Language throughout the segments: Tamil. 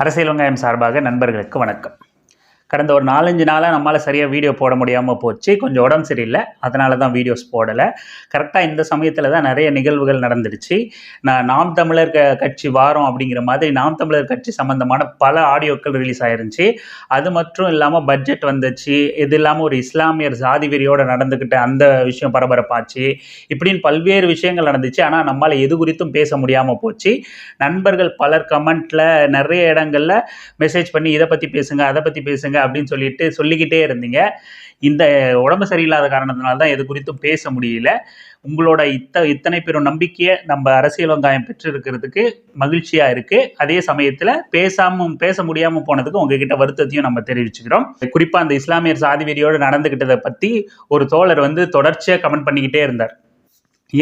அரசியல் வெங்காயம் சார்பாக நண்பர்களுக்கு வணக்கம். கடந்த ஒரு நாலஞ்சு நாளாக நம்மளால் சரியாக வீடியோ போட முடியாமல் போச்சு. கொஞ்சம் உடம்பு சரியில்லை. அதனால தான் வீடியோஸ் போடலை. கரெக்டாக இந்த சமயத்தில் தான் நிறைய நிகழ்வுகள் நடந்துடுச்சு. நான் நாம் தமிழர் க கட்சி வாரம் அப்படிங்கிற மாதிரி நாம் தமிழர் கட்சி சம்மந்தமான பல ஆடியோக்கள் ரிலீஸ் ஆயிருந்துச்சு. அது மட்டும் இல்லாமல் பட்ஜெட் வந்துச்சு. இது இல்லாமல் ஒரு இஸ்லாமியர் சாதி வெறியோடு நடந்துக்கிட்ட அந்த விஷயம் பரபரப்பாச்சு. இப்படின்னு பல்வேறு விஷயங்கள் நடந்துச்சு. ஆனால் நம்மளால் எது குறித்தும் பேச முடியாமல் போச்சு. நண்பர்கள் பலர் கமெண்ட்டில் நிறைய இடங்களில் மெசேஜ் பண்ணி இதை பற்றி பேசுங்க அதை பற்றி பேசுங்க அப்படின்னு சொல்லிட்டு சொல்லிக்கிட்டே இருந்தீங்க. இந்த உடம்பு சரியில்லாத காரணத்தினால தான் இது குறித்தும் பேச முடியல. உங்களோட இத்த இத்தனை பெரும் நம்பிக்கையை நம்ம அரசியல் வெங்காயம் பெற்றிருக்கிறதுக்கு மகிழ்ச்சியாக இருக்குது அதே சமயத்தில் பேசாமல் பேச முடியாமல் போனதுக்கு உங்ககிட்ட வருத்தத்தையும் நம்ம தெரிவிச்சுக்கிறோம். குறிப்பாக அந்த இஸ்லாமியர் சாதி வெறியோடு நடந்துக்கிட்டதை பற்றி ஒரு தோழர் வந்து தொடர்ச்சியாக கமெண்ட் பண்ணிக்கிட்டே இருந்தார்.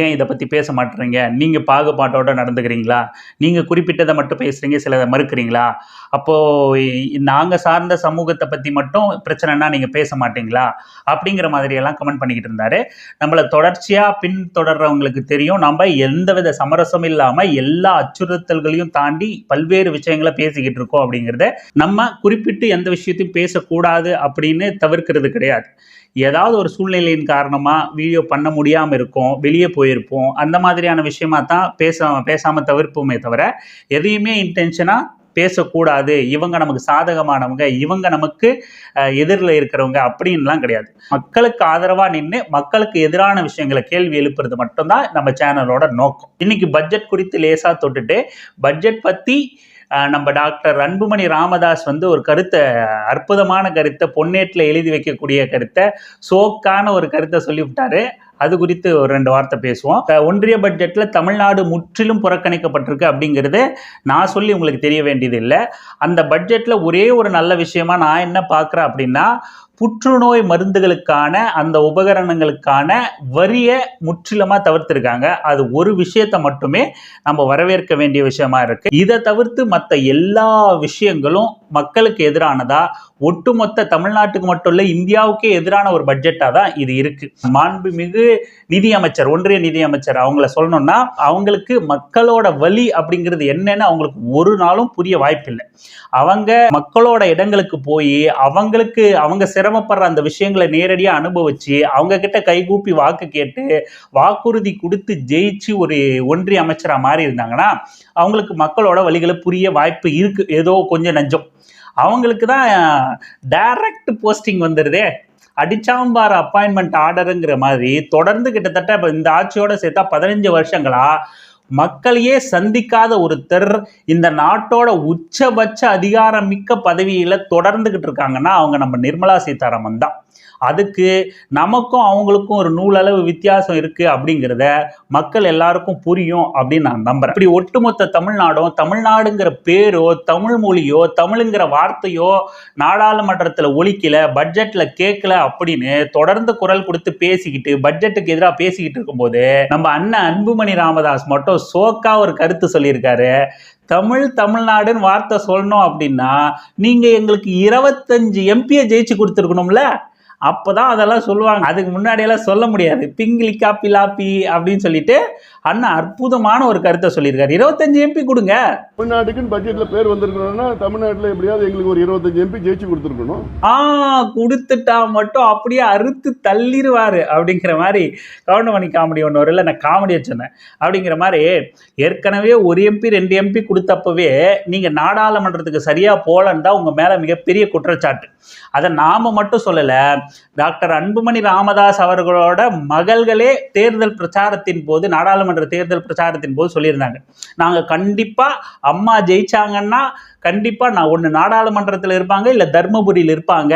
ஏன் இதை பற்றி பேச மாட்டுறீங்க? நீங்கள் பாகுபாட்டோட நடந்துக்கிறீங்களா? நீங்கள் குறிப்பிட்டதை மட்டும் பேசுகிறீங்க சிலதை மறுக்கிறீங்களா? அப்போது நாங்கள் சார்ந்த சமூகத்தை பற்றி மட்டும் பிரச்சனைனா நீங்கள் பேச மாட்டீங்களா? அப்படிங்கிற மாதிரியெல்லாம் கமெண்ட் பண்ணிக்கிட்டு இருந்தார். நம்மளை தொடர்ச்சியாக பின்தொடர்றவங்களுக்கு தெரியும். நம்ம எந்தவித சமரசம் இல்லாமல் எல்லா அச்சுறுத்தல்களையும் தாண்டி பல்வேறு விஷயங்களை பேசிக்கிட்டு இருக்கோம் அப்படிங்கிறத நம்ம குறிப்பிட்டு எந்த விஷயத்தையும் பேசக்கூடாது அப்படின்னு தவிர்க்கிறது கிடையாது. ஏதாவது ஒரு சூழ்நிலையின் காரணமாக வீடியோ பண்ண முடியாமல் இருக்கும் வெளியே போயிருப்போம் அந்த மாதிரியான விஷயமா தான் பேசாம பேசாமல் தவிர்ப்போமே தவிர எதையுமே இன்டென்ஷனாக பேசக்கூடாது. இவங்க நமக்கு சாதகமானவங்க இவங்க நமக்கு எதிரில் இருக்கிறவங்க அப்படின்லாம் கிடையாது. மக்களுக்கு ஆதரவாக நின்று மக்களுக்கு எதிரான விஷயங்களை கேள்வி எழுப்புறது மட்டும்தான் நம்ம சேனலோட நோக்கம். இன்னைக்கு பட்ஜெட் குறித்து லேசாக தொட்டுட்டு பட்ஜெட் பற்றி நம்ம டாக்டர் அன்புமணி ராமதாஸ் வந்து ஒரு கருத்தை அற்புதமான கருத்தை பொன்னேட்டில் எழுதி வைக்கக்கூடிய கருத்தை சோக்கான ஒரு கருத்தை சொல்லிவிட்டாரு. அது குறித்து ஒரு ரெண்டு வார்த்தை பேசுவோம். ஒன்றிய பட்ஜெட்டில் தமிழ்நாடு முற்றிலும் புறக்கணிக்கப்பட்டிருக்கு அப்படிங்கிறது நான் சொல்லி உங்களுக்கு தெரிய வேண்டியது இல்லை அந்த பட்ஜெட்டில் ஒரே ஒரு நல்ல விஷயமா நான் என்ன பார்க்குறேன் அப்படின்னா புற்றுநோய் மருந்துகளுக்கான அந்த உபகரணங்களுக்கான வரியை முற்றிலுமாக தவிர்த்திருக்காங்க. அது ஒரு விஷயத்தை மட்டுமே நம்ம வரவேற்க வேண்டிய விஷயமா இருக்குது இதை தவிர்த்து மற்ற எல்லா விஷயங்களும் மக்களுக்கு எதிரானதாக ஒட்டுமொத்த தமிழ்நாட்டுக்கு மட்டும் இல்லை இந்தியாவுக்கே எதிரான ஒரு பட்ஜெட்டாக தான் இது இருக்கு. மாண்புமிகு நிதியமைச்சர் ஒன்றிய நிதியமைச்சர் அவங்கள சொல்லணும்னா அவங்களுக்கு மக்களோட வழி அப்படிங்கிறது என்னன்னு அவங்களுக்கு ஒரு நாளும் புரிய வாய்ப்பில்லை. அவங்க மக்களோட இடங்களுக்கு போய் அவங்களுக்கு அவங்க சிரமப்படுற அந்த விஷயங்களை நேரடியாக அனுபவிச்சு அவங்க கிட்ட கைகூப்பி வாக்கு கேட்டு வாக்குறுதி கொடுத்து ஜெயிச்சு ஒரு ஒன்றிய அமைச்சராக மாறி இருந்தாங்கன்னா அவங்களுக்கு மக்களோட வழிகளை புரிய வாய்ப்பு இருக்கு. ஏதோ கொஞ்சம் நஞ்சம். அவங்களுக்கு தான் டைரக்ட் போஸ்டிங் வந்துடுதே அடிச்சாம்பார் அப்பாயின்மெண்ட் ஆர்டருங்கிற மாதிரி தொடர்ந்து கிட்டத்தட்ட இப்போ இந்த ஆட்சியோட சேர்த்தா பதினஞ்சு வருஷங்களா? மக்களையே சந்திக்காத ஒருத்தர் இந்த நாட்டோட உச்சபட்ச அதிகாரம் மிக்க பதவியில தொடர்ந்துகிட்டு இருக்காங்கன்னா அவங்க நம்ம நிர்மலா சீதாராமன் தான். அதுக்கு நமக்கும் அவங்களுக்கும் ஒரு நூலளவு வித்தியாசம் இருக்குது அப்படிங்கிறத மக்கள் எல்லாருக்கும் புரியும் அப்படின்னு நான் நம்புறேன். இப்படி ஒட்டுமொத்த தமிழ்நாடும் தமிழ்நாடுங்கிற பேரோ தமிழ் மொழியோ தமிழுங்கிற வார்த்தையோ நாடாளுமன்றத்தில் ஒழிக்கல பட்ஜெட்டில் கேட்கல அப்படின்னு தொடர்ந்து குரல் கொடுத்து பேசிக்கிட்டு பட்ஜெட்டுக்கு எதிராக பேசிக்கிட்டு இருக்கும்போது நம்ம அண்ணன் அன்புமணி ராமதாஸ் மட்டும் சோக்கா ஒரு கருத்து சொல்லியிருக்காரு. தமிழ் தமிழ்நாடுன்னு வார்த்தை சொல்லணும் அப்படின்னா நீங்கள் எங்களுக்கு இருபத்தஞ்சு எம்பியை ஜெயிச்சு கொடுத்துருக்கணும்ல? அப்பதான் அதெல்லாம் சொல்லுவாங்க. அதுக்கு முன்னாடியெல்லாம் சொல்ல முடியாது. பிங்கிலிக்கா பிலாப்பி அப்படின்னு சொல்லிட்டு அண்ணா அற்புதமான ஒரு கருத்தை சொல்லியிருக்காரு. இருபத்தஞ்சு எம்பி கொடுங்க. தமிழ்நாட்டுக்குன்னு பட்ஜெட்ல பேர் வந்திருக்கணும்னா தமிழ்நாட்டுல எப்படியாவது எங்களுக்கு ஒரு இருபத்தஞ்சு எம்பி ஜெயிச்சு கொடுத்துருக்கணும். ஆ கொடுத்துட்டா மட்டும் அப்படியே அறுத்து தள்ளிடுவாரு அப்படிங்கிற மாதிரி கவுண்டமணி காமெடி ஒன்று வரல நான் காமெடியை சொன்னேன். அப்படிங்கிற மாதிரி ஏற்கனவே ஒரு எம்பி ரெண்டு எம்பி கொடுத்தப்பவே நீங்கள் நாடாளுமன்றத்துக்கு சரியாக போலன்னு தான் உங்கள் மேலே மிகப்பெரிய குற்றச்சாட்டு. அதை நாம் மட்டும் சொல்லலை டாக்டர் அன்புமணி ராமதாஸ் அவர்களோட மகள்களே தேர்தல் பிரச்சாரத்தின் போது நாடாளுமன்ற தேர்தல் பிரச்சாரத்தின் போது சொல்லியிருந்தாங்க. நாங்கள் கண்டிப்பாக அம்மா ஜெயிச்சாங்கன்னா கண்டிப்பாக நான் ஒன்று நாடாளுமன்றத்தில் இருப்பாங்க இல்லை தர்மபுரியில் இருப்பாங்க.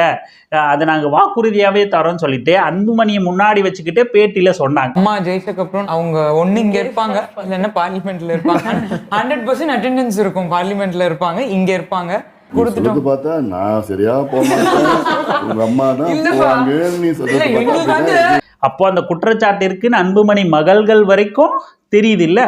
அதை நாங்கள் வாக்குறுதியாகவே தரோம்னு சொல்லிட்டு அன்புமணியை முன்னாடி வச்சுக்கிட்டு பேட்டியில் சொன்னாங்க. அம்மா ஜெயிச்சதுக்கு அப்புறம் அவங்க ஒண்ணு இங்க இருப்பாங்க இல்லைன்னா பார்லிமெண்ட்ல இருப்பாங்க. ஹண்ட்ரட் பர்சன்ட் அட்டெண்டன்ஸ் இருக்கும் பார்லிமெண்ட்ல இருப்பாங்க இங்க இருப்பாங்க. கொடுத்துட்டோம். சொல்றது பார்த்தா நான் சரியா போக மாட்டேன். உங்க அம்மா தான் நீ சொல்றது அப்போ அந்த குற்றச்சாட்டு இருக்குன்னு அன்புமணி மகள்கள் வரைக்கும் தெரியுது இல்ல?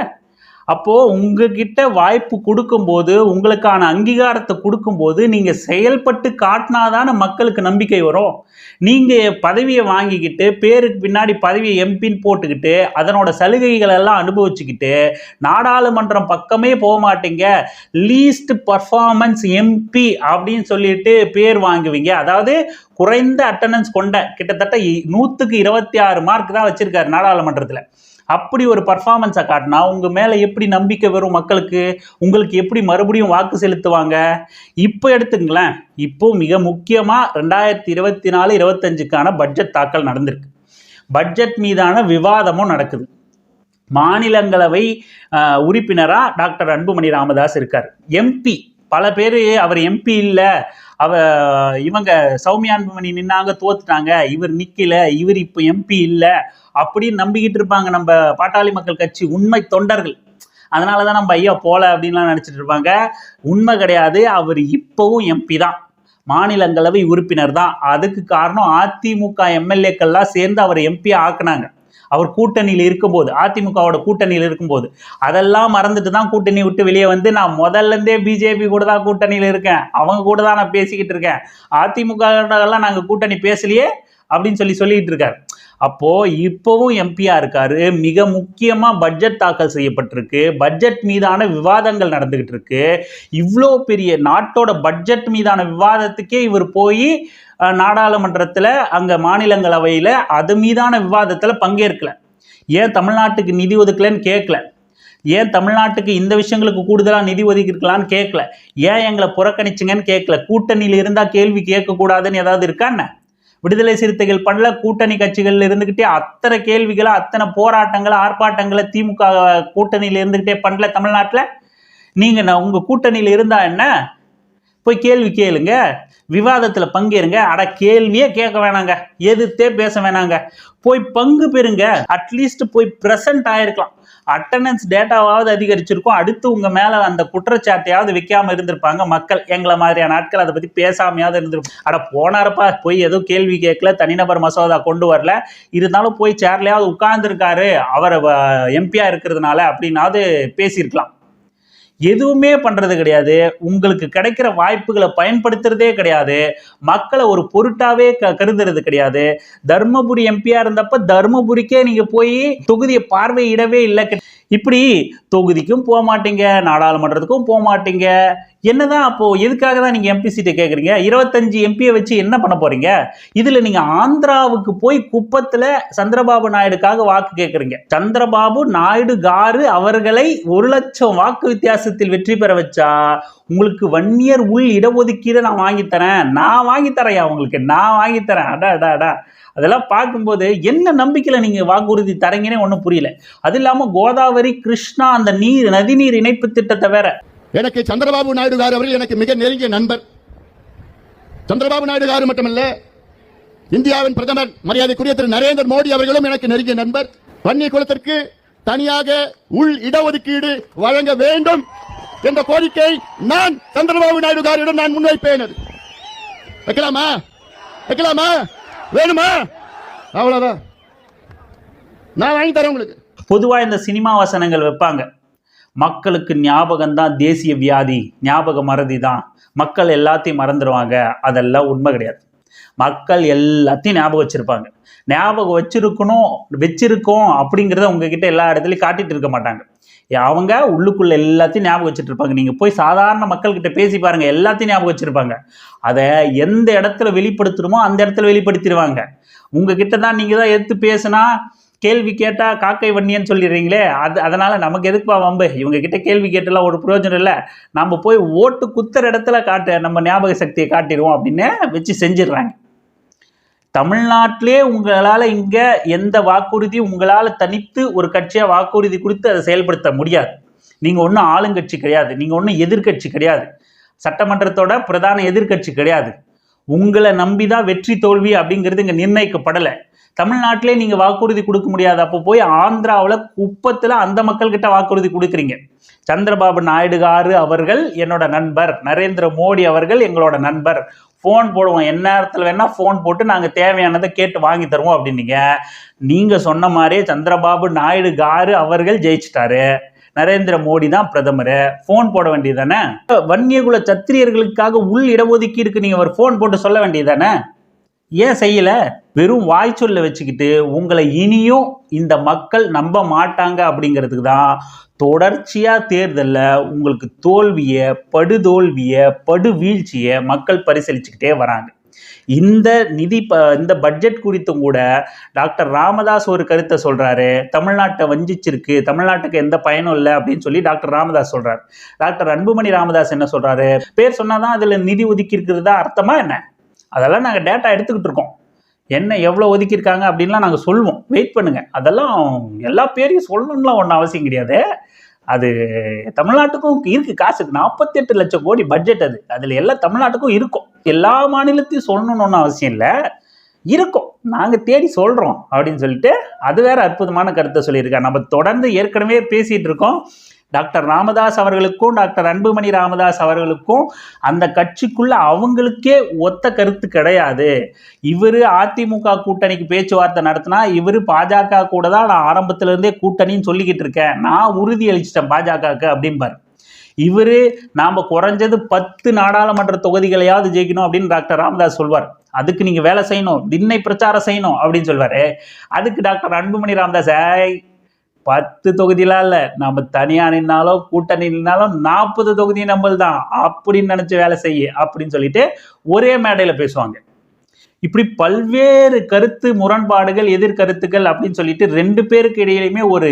அப்போது உங்ககிட்ட வாய்ப்பு கொடுக்கும்போது உங்களுக்கான அங்கீகாரத்தை கொடுக்கும்போது நீங்கள் செயல்பட்டு காட்டினாதானே மக்களுக்கு நம்பிக்கை வரும். நீங்கள் பதவியை வாங்கிக்கிட்டு பேருக்கு பின்னாடி பதவியை எம்பின்னு போட்டுக்கிட்டு அதனோட சலுகைகள் எல்லாம் அனுபவிச்சுக்கிட்டு நாடாளுமன்றம் பக்கமே போக மாட்டீங்க. லீஸ்ட் பர்ஃபார்மன்ஸ் எம்பி அப்படின்னு சொல்லிட்டு பேர் வாங்குவீங்க. அதாவது குறைந்த அட்டண்டன்ஸ் கொண்ட கிட்டத்தட்ட இ- நூற்றுக்கு இருபத்தி ஆறு மார்க் தான் வச்சிருக்காரு நாடாளுமன்றத்தில். அப்படி ஒரு பர்ஃபார்மன்ஸை காட்டினா உங்கள் மேலே எப்படி நம்பிக்கை வரும் மக்களுக்கு? உங்களுக்கு எப்படி மறுபடியும் வாக்கு செலுத்துவாங்க? இப்போ எடுத்துங்களேன் இப்போ மிக முக்கியமாக ரெண்டாயிரத்தி இருபத்தி நாலு இருபத்தஞ்சுக்கான பட்ஜெட் தாக்கல் நடந்திருக்கு. பட்ஜெட் மீதான விவாதமும் நடக்குது. மாநிலங்களவை உறுப்பினராக டாக்டர் அன்புமணி ராமதாஸ் இருக்கார். எம்பி பல பேர் அவர் எம்பி இல்லை. அவ இவங்க சௌமியான்மணி நின்னாங்க தோத்துட்டாங்க. இவர் நிக்கல இவர் இப்போ எம்பி இல்லை. அப்படின்னு நம்பிக்கிட்டு இருப்பாங்க நம்ம பாட்டாளி மக்கள் கட்சி உண்மை தொண்டர்கள். அதனால தான் நம்ம ஐயா போல அப்படின்லாம் நினச்சிட்டு இருப்பாங்க. உண்மை கிடையாது. அவர் இப்போவும் எம்பி தான். மாநிலங்களவை உறுப்பினர் தான். அதுக்கு காரணம் அதிமுக எம்எல்ஏக்கள்லாம் சேர்ந்து அவர் எம்பி ஆக்குனாங்க. அவர் கூட்டணியில் இருக்கும்போது அதிமுகவோட கூட்டணியில் இருக்கும்போது அதெல்லாம் மறந்துட்டு தான் கூட்டணி விட்டு வெளியே வந்து நான் முதல்ல இருந்தே பிஜேபி கூட தான் கூட்டணியில் இருக்கேன். அவங்க கூட தான் நான் பேசிக்கிட்டு இருக்கேன். அதிமுக எல்லாம் நாங்கள் கூட்டணி பேசலையே அப்படின்னு சொல்லி சொல்லிட்டு இருக்காரு. அப்போது இப்போவும் எம்பியாக இருக்கார். மிக முக்கியமாக பட்ஜெட் தாக்கல் செய்யப்பட்டிருக்கு. பட்ஜெட் மீதான விவாதங்கள் நடந்துக்கிட்டு இருக்கு. இவ்வளோ பெரிய நாட்டோட பட்ஜெட் மீதான விவாதத்துக்கே இவர் போய் நாடாளுமன்றத்தில் அங்கே மாநிலங்களவையில் அது மீதான விவாதத்தில் பங்கேற்கலை. ஏன் தமிழ்நாட்டுக்கு நிதி ஒதுக்கலைன்னு கேட்கல ஏன் தமிழ்நாட்டுக்கு இந்த விஷயங்களுக்கு கூடுதலாக நிதி ஒதுக்கிருக்கலான்னு கேட்கல ஏன் எங்களை புறக்கணிச்சிங்கன்னு கேட்கல கூட்டணியில் இருந்தால் கேள்வி கேட்கக்கூடாதுன்னு ஏதாவது இருக்கான்னு விடுதலை சிறுத்தைகள் பண்ணல கூட்டணி கட்சிகள்ல இருந்துக்கிட்டே அத்தனை கேள்விகளை அத்தனை போராட்டங்களை ஆர்ப்பாட்டங்களை திமுக கூட்டணியில் இருந்துக்கிட்டே பண்ணல தமிழ்நாட்டில். நீங்கள் நான் உங்கள் கூட்டணியில் இருந்தா என்ன? போய் கேள்வி கேளுங்க. விவாதத்தில் பங்கேறுங்க. அட கேள்வியே கேட்க வேணாங்க. எதிர்த்தே பேச வேணாங்க. போய் பங்கு பெறுங்க. அட்லீஸ்ட் போய் ப்ரெசன்ட் ஆயிருக்கலாம். அட்டண்டன்ஸ் டேட்டாவாவது அதிகரிச்சிருக்கும். அடுத்து உங்கள் மேலே அந்த குற்றச்சாட்டையாவது விற்காம இருந்திருப்பாங்க மக்கள். எங்களை மாதிரியான ஆட்கள் அதை பற்றி பேசாமையாவது இருந்திருப்பாங்க அட போனாரப்பா போய் ஏதோ கேள்வி கேட்கல தனிநபர் மசோதா கொண்டு வரல. இருந்தாலும் போய் சேர்லையாவது உட்கார்ந்துருக்காரு. அவர் எம்பியாக இருக்கிறதுனால அப்படின்னாவது பேசியிருக்கலாம். எதுவுமே பண்ணுறது கிடையாது. உங்களுக்கு கிடைக்கிற வாய்ப்புகளை பயன்படுத்துறதே கிடையாது. மக்களை ஒரு பொருட்டாவே க கருதுறது கிடையாது. தருமபுரி எம்பியா இருந்தப்ப தர்மபுரிக்கே நீங்க போய் தொகுதியை பார்வையிடவே இல்லை. இப்படி தொகுதிக்கும் போக மாட்டீங்க நாடாளுமன்றத்துக்கும் போக மாட்டீங்க. என்னதான் அப்போ எதுக்காக தான் நீங்க எம்பி சீட்டை கேட்குறீங்க இருபத்தஞ்சு எம்பியை வச்சு என்ன பண்ண போறீங்க? இதுல நீங்க ஆந்திராவுக்கு போய் குப்பத்துல சந்திரபாபு நாயுடுக்காக வாக்கு கேட்குறீங்க சந்திரபாபு நாயுடு காரு அவர்களை ஒரு லட்சம் வாக்கு வித்தியாசத்தில் வெற்றி பெற வச்சா உங்களுக்கு வன்னியர் உள் இடஒதுக்கீடு நான் வாங்கித்தரேன் நான் வாங்கி உங்களுக்கு? நான் வாங்கி தரேன். அடா அடா அடா. அதெல்லாம் பார்க்கும்போது என்ன நம்பிக்கையில் நீங்கள் வாக்குறுதி தரீங்கன்னே ஒன்றும் புரியல. அது இல்லாமல் கோதாவரி கிருஷ்ணா அந்த நீர் நதிநீர் இணைப்பு திட்டத்தை வேற. எனக்கு சந்திரபாபு நாயுடு கார் அவர்கள் எனக்கு மிக நெருங்கிய நண்பர். சந்திரபாபு நாயுடு கார் மட்டுமல்ல இந்தியாவின் பிரதமர் மரியாதைக்குரிய திரு நரேந்திர மோடி அவர்களும் எனக்கு நெருங்கிய நண்பர். வன்னி குலத்திற்கு தனியாக உள் இடஒதுக்கீடு வழங்க வேண்டும் என்ற கோரிக்கை நான் சந்திரபாபு நாயுடு காரிடம் நான் முன்வைப்பேன் வைக்கலாமா? வைக்கலாமா? வேணுமா? அவ்வளவுதான். நான் வாங்கி தரேன் உங்களுக்கு. பொதுவாக இந்த சினிமா வசனங்கள் வைப்பாங்க. மக்களுக்கு ஞாபகம் தான் தேசிய வியாதி ஞாபக மறதி தான். மக்கள் எல்லாத்தையும் மறந்துடுவாங்க அதெல்லாம் உண்மை கிடையாது. மக்கள் எல்லாத்தையும் ஞாபகம் வச்சுருப்பாங்க. ஞாபகம் வச்சிருக்கணும் வச்சிருக்கோம் அப்படிங்கிறத உங்ககிட்ட எல்லா இடத்துலையும் காட்டிட்டு இருக்க மாட்டாங்க. அவங்க உள்ளுக்குள்ள எல்லாத்தையும் ஞாபகம் வச்சுட்டு இருப்பாங்க நீங்கள் போய் சாதாரண மக்கள்கிட்ட பேசி பாருங்கள் எல்லாத்தையும் ஞாபகம் வச்சுருப்பாங்க. அதை எந்த இடத்துல வெளிப்படுத்தணுமோ அந்த இடத்துல வெளிப்படுத்திடுவாங்க உங்ககிட்ட தான் நீங்கள் தான் எடுத்து பேசுனா கேள்வி கேட்டால் காக்கை வன்னியன்னு சொல்லிடுறீங்களே அது அதனால் நமக்கு எதுக்குப்பா வம்பு? இவங்க கிட்ட கேள்வி கேட்டெல்லாம் ஒரு பிரயோஜனம் இல்லை. நம்ம போய் ஓட்டு குத்துற இடத்துல காட்டு நம்ம ஞாபக சக்தியை காட்டிடுவோம் அப்படின்னு வச்சு செஞ்சிடுறாங்க. தமிழ்நாட்டிலே உங்களால் இங்கே எந்த வாக்குறுதி உங்களால் தனித்து ஒரு கட்சியாக வாக்குறுதி கொடுத்து அதை செயல்படுத்த முடியாது. நீங்கள் ஒன்றும் ஆளுங்கட்சி கிடையாது. நீங்கள் ஒன்றும் எதிர்க்கட்சி கிடையாது. சட்டமன்றத்தோட பிரதான எதிர்க்கட்சி கிடையாது. உங்களை நம்பி தான் வெற்றி தோல்வி அப்படிங்கிறது இங்கே நிர்ணயிக்கப்படலை. தமிழ்நாட்டிலே நீங்கள் வாக்குறுதி கொடுக்க முடியாது. அப்போ போய் ஆந்திராவில் குப்பத்தில் அந்த மக்கள்கிட்ட வாக்குறுதி கொடுக்குறீங்க. சந்திரபாபு நாயுடுகாரு அவர்கள் என்னோட நண்பர். நரேந்திர மோடி அவர்கள் எங்களோட நண்பர். ஃபோன் போடுவோம். எந்நேரத்தில் வேணால் ஃபோன் போட்டு நாங்கள் தேவையானதை கேட்டு வாங்கி தருவோம் அப்படின்னீங்க. நீங்கள் சொன்ன மாதிரியே சந்திரபாபு நாயுடு காரு அவர்கள் ஜெயிச்சிட்டாரு. நரேந்திர மோடி தான் பிரதமர். ஃபோன் போட வேண்டியது தானே வன்னியகுல சத்திரியர்களுக்காக உள் இடஒதுக்கீடுக்கு நீங்க ஒரு ஃபோன் போட்டு சொல்ல வேண்டியது தானே ஏன் செய்யல? வெறும் வாய்ச்சொல்ல வச்சுக்கிட்டு உங்களை இனியும் இந்த மக்கள் நம்ப மாட்டாங்க அப்படிங்கிறதுக்கு தான் தொடர்ச்சியாக தேர்தலில் உங்களுக்கு தோல்வியை படுதோல்வியை படு வீழ்ச்சியை மக்கள் பரிசீலிச்சுக்கிட்டே வராங்க. இந்த நிதி ப இந்த பட்ஜெட் குறித்தும் கூட டாக்டர் ராமதாஸ் ஒரு கருத்தை சொல்கிறாரு தமிழ்நாட்டை வஞ்சிச்சிருக்கு. தமிழ்நாட்டுக்கு எந்த பயனும் இல்லை அப்படின்னு சொல்லி டாக்டர் ராமதாஸ் சொல்கிறார் டாக்டர் அன்புமணி ராமதாஸ் என்ன சொல்கிறாரு பேர் சொன்னால் தான் அதில் நிதி ஒதுக்கி தான் அர்த்தமா என்ன? அதெல்லாம் நாங்கள் டேட்டா எடுத்துக்கிட்டு இருக்கோம். என்ன எவ்வளோ ஒதுக்கியிருக்காங்க அப்படின்லாம் நாங்கள் சொல்லுவோம் வெயிட் பண்ணுங்கள் அதெல்லாம் எல்லா பேரையும் சொல்லணும்லாம் ஒன்றும் அவசியம் கிடையாது. அது தமிழ்நாட்டுக்கும் இருக்குது காசுக்கு நாற்பத்தெட்டு லட்சம் கோடி பட்ஜெட் அது. அதில் எல்லாம் தமிழ்நாட்டுக்கும் இருக்கும். எல்லா மாநிலத்தையும் சொல்லணும்னு ஒன்றும் அவசியம் இல்லை. இருக்கும். நாங்கள் தேடி சொல்கிறோம் அப்படின்னு சொல்லிட்டு அது வேற அற்புதமான கருத்தை சொல்லியிருக்காங்க நம்ம தொடர்ந்து ஏற்கனவே பேசிகிட்டு இருக்கோம். டாக்டர் ராமதாஸ் அவர்களுக்கும் டாக்டர் அன்புமணி ராமதாஸ் அவர்களுக்கும் அந்த கட்சிக்குள்ள அவங்களுக்கே ஒத்த கருத்து கிடையாது. இவர் அதிமுக கூட்டணிக்கு பேச்சுவார்த்தை நடத்தினா இவர் பாஜக கூட தான் நான் ஆரம்பத்திலேருந்தே கூட்டணின்னு சொல்லிக்கிட்டு இருக்கேன். நான் உறுதி அளிச்சிட்டேன் பாஜகவுக்கு அப்படிம்பார். இவர் நாம் குறைஞ்சது பத்து நாடாளுமன்ற தொகுதிகளையாவது ஜெயிக்கணும் அப்படின்னு டாக்டர் ராமதாஸ் சொல்வார். அதுக்கு நீங்கள் வேலை செய்யணும் திண்ணை பிரச்சாரம் செய்யணும் அப்படின்னு சொல்வார். அதுக்கு டாக்டர் அன்புமணி ராமதாஸ் "ஏய், பத்து தொகுதியெலாம் இல்லை. நம்ம தனியாக நின்னாலும் கூட்டணி நின்னாலும் நாற்பது தொகுதி நம்மள் தான் அப்படின்னு நினச்சி வேலை செய்ய அப்படின்னு சொல்லிட்டு ஒரே மேடையில் பேசுவாங்க. இப்படி பல்வேறு கருத்து முரண்பாடுகள் எதிர்கருத்துக்கள் அப்படின்னு சொல்லிட்டு ரெண்டு பேருக்கு இடையிலையுமே ஒரு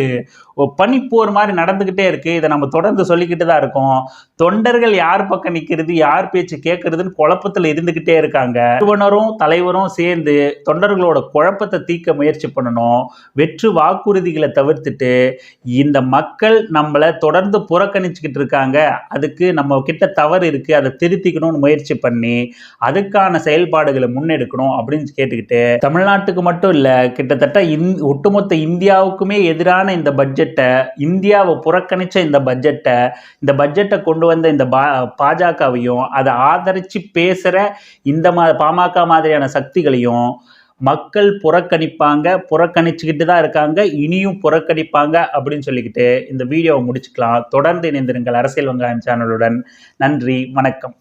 பனிப்போர் மாதிரி நடந்துக்கிட்டே இருக்கு. இதை நம்ம தொடர்ந்து சொல்லிக்கிட்டு தான் இருக்கோம். தொண்டர்கள் யார் பக்கம் நிற்கிறது யார் பேச்சு கேட்கறதுன்னு குழப்பத்தில் இருந்துக்கிட்டே இருக்காங்க. நிறுவனரும் தலைவரும் சேர்ந்து தொண்டர்களோட குழப்பத்தை தீர்க்க முயற்சி பண்ணணும். வெற்று வாக்குறுதிகளை தவிர்த்துட்டு இந்த மக்கள் நம்மளை தொடர்ந்து புறக்கணிச்சுக்கிட்டு இருக்காங்க. அதுக்கு நம்ம கிட்ட தவறு இருக்கு. அதை திருத்திக்கணும்னு முயற்சி பண்ணி அதுக்கான செயல்பாடுகளை முன்னெடுக்கணும். அப்படின்னு கேட்டுக்கிட்டு தமிழ்நாட்டுக்கு மட்டும் இல்லை கிட்டத்தட்ட இந் ஒட்டுமொத்த இந்தியாவுக்குமே எதிரான இந்த பட்ஜெட்டை இந்தியாவை புறக்கணித்த இந்த பட்ஜெட்டை இந்த பட்ஜெட்டை கொண்டு வந்த இந்த பா பாஜகவையும் அதை ஆதரித்து பேசுகிற இந்த மா பாமக மாதிரியான சக்திகளையும் மக்கள் புறக்கணிப்பாங்க புறக்கணிச்சுக்கிட்டு தான் இருக்காங்க இனியும் புறக்கணிப்பாங்க அப்படின்னு சொல்லிக்கிட்டு இந்த வீடியோவை முடிச்சுக்கலாம். தொடர்ந்து இணைந்திருங்கள் அரசியல் வெங்காயம் சேனலுடன் நன்றி வணக்கம்.